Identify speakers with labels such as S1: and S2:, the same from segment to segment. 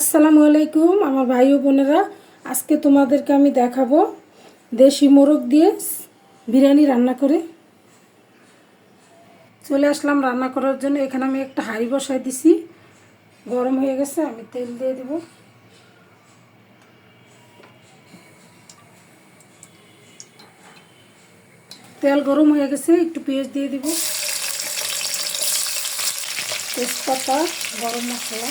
S1: আসসালামু আলাইকুম, আমার ভাই ও বোনেরা। আজকে তোমাদেরকে আমি দেখাবো দেশি মোরগ দিয়ে বিরিয়ানি রান্না করে। চলে আসলাম রান্না করার জন্য। এখানে আমি একটা হাঁড়ি বসাই দিছি। গরম হয়ে গেছে, আমি তেল দিয়ে দেব। তেল গরম হয়ে গেছে, একটু পেঁয়াজ দিয়ে দিব। তেজপাতা, গরম মশলা।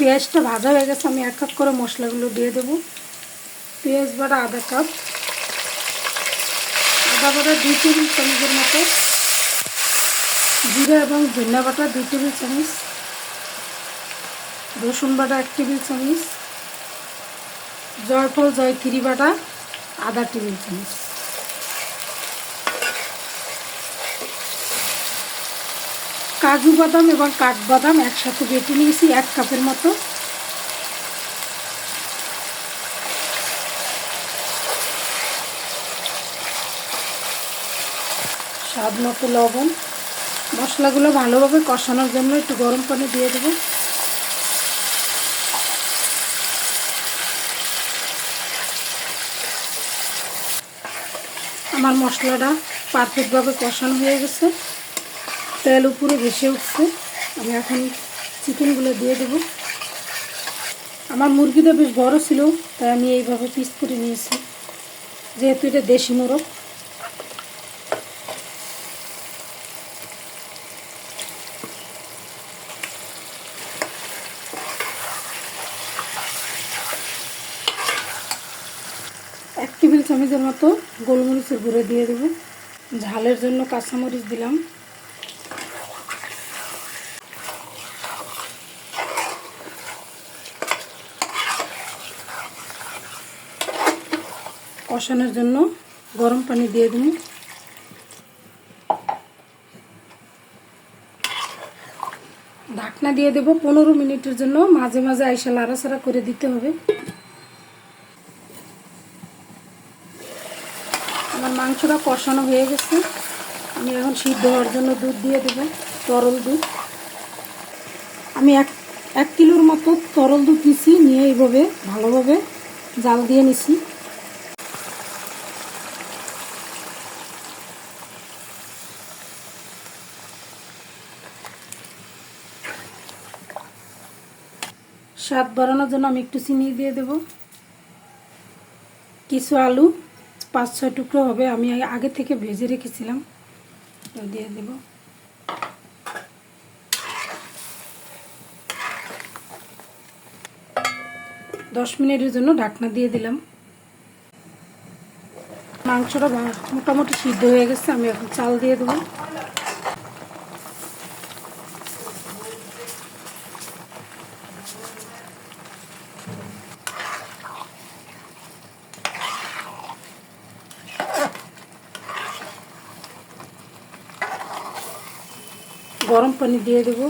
S1: পেঁয়াজটা ভাজা হয়ে গেছে, আমি এক কাপ করে মশলাগুলো দিয়ে দেবো। পেঁয়াজ বাটা আধা কাপ। আদা বাটা দুই টেবিল চামচের মতো। জিরা এবং ধনিয়া বাটা দুই টেবিল চামচ। রসুন বাটা এক টেবিল চামচ। জয়ফল, জয়ত্রী বাটা আধা টেবিল চামচ। কাজু বাদাম এবং কাঠবাদাম একসাথে বেটে নিয়েছি এক কাপের মতো। স্বাদ মতো লবণ। মশলাগুলো ভালোভাবে কষানোর জন্য একটু গরম পানি দিয়ে দেবো। আমার মশলাটা পারফেক্টভাবে কষানো হয়ে গেছে। তেল উপরে ভেসে উঠছে। আমি এখন চিকেনগুলো দিয়ে দেবো। আমার মুরগিটা বেশ বড় ছিল, তাই আমি এইভাবে পিস করে নিয়েছি। যেহেতু এটা দেশি মোরগ। এক টেবিল চামচের মতো গোলমরিচের গুঁড়ো দিয়ে দেবো। ঝালের জন্য কাঁচামরিচ দিলাম। কষানোর জন্য গরম পানি দিয়ে দিন। ঢাকনা দিয়ে দেব পনেরো মিনিটের জন্য। মাঝে মাঝে আইসা লাড়াচাড়া করে দিতে হবে। আমার মাংসটা কষানো হয়ে গেছে। আমি এখন সিদ্ধ হওয়ার জন্য দুধ দিয়ে দেব, তরল দুধ। আমি এক এক কিলোর মতো তরল দুধ নিছি, নিয়ে এইভাবে ভালোভাবে জাল দিয়ে নিছি। স্বাদ বাড়ানোর জন্য আমি একটু চিনি দিয়ে দেব। কিছু আলু, পাঁচ, ছয় টুকরো হবে, আমি আগে থেকে ভেজে রেখেছিলাম। দিয়ে দেব। দশ মিনিটের জন্য ঢাকনা দিয়ে দিলাম। মাংসটা মোটামুটি সিদ্ধ হয়ে গেছে, আমি এখন চাল দিয়ে দেবো। গরম পানি দিয়ে দেব।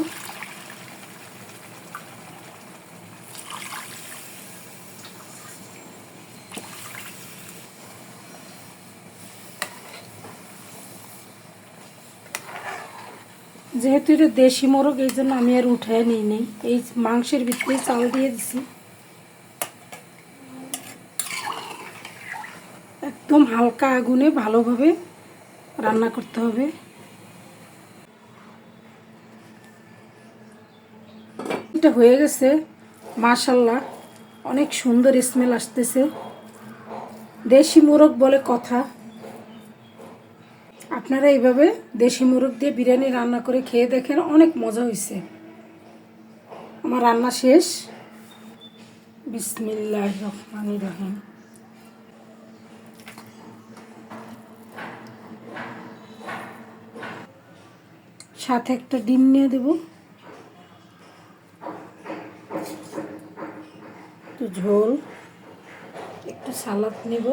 S1: যেহেতু এটা দেশি মোরগ, এই জন্য আমি আর উঠায় নিই নেই। এই মাংসের ভিতরে চাল দিয়ে দিছি। একদম হালকা আগুনে ভালোভাবে রান্না করতে হবে। এটা হয়ে গেছে মাশাল্লাহ অনেক সুন্দর স্মেল আসতেছে। দেশি মোরগ বলে কথা। আপনারা এইভাবে দেশি মোরগ দিয়ে বিরিয়ানি রান্না করে খেয়ে দেখেন, অনেক মজা হয়েছে আমার রান্না শেষ। বিসমিল্লাহ রহমান রহিম। সাথে একটা ডিম নিয়ে দেবো। একটু ঝোল একটু সালাদ নেব।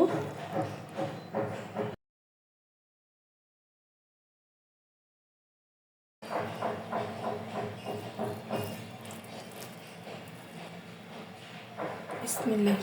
S1: বিসমিল্লাহ